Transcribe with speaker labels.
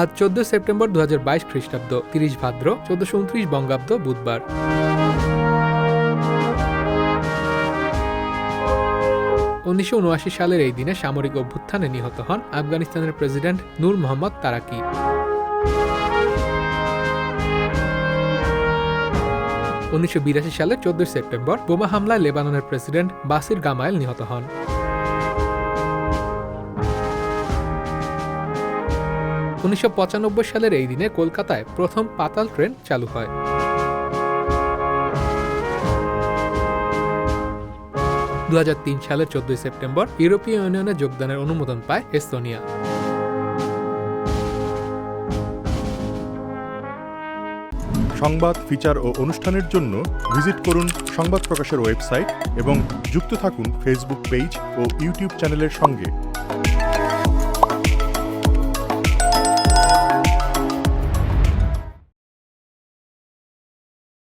Speaker 1: আজ চোদ্দ সেপ্টেম্বর দু হাজার বাইশ খ্রিস্টাব্দ, তিরিশ ভাদ্র, চোদ্দশো উনত্রিশ বঙ্গাব্দ, বুধবার। উনিশশো উনআশি সালের এই দিনে সামরিক অভ্যুত্থানে নিহত হন আফগানিস্তানের প্রেসিডেন্ট নূর মোহাম্মদ তারাকি। উনিশশো বিরাশি সালের চোদ্দই সেপ্টেম্বর বোমা হামলায় লেবাননের প্রেসিডেন্ট বাসির গামায়েল নিহত হন। উনিশশো পঁচানব্বই সালের এই দিনে কলকাতায় প্রথম পাতাল ট্রেন চালু হয়। দু হাজার তিন সালের চোদ্দই সেপ্টেম্বর ইউরোপীয় ইউনিয়নে যোগদানের অনুমোদন পায় এস্তোনিয়া।
Speaker 2: সংবাদ, ফিচার ও অনুষ্ঠানের জন্য ভিজিট করুন সংবাদ প্রকাশের ওয়েবসাইট এবং যুক্ত থাকুন ফেসবুক পেজ ও ইউটিউব চ্যানেলের সঙ্গে।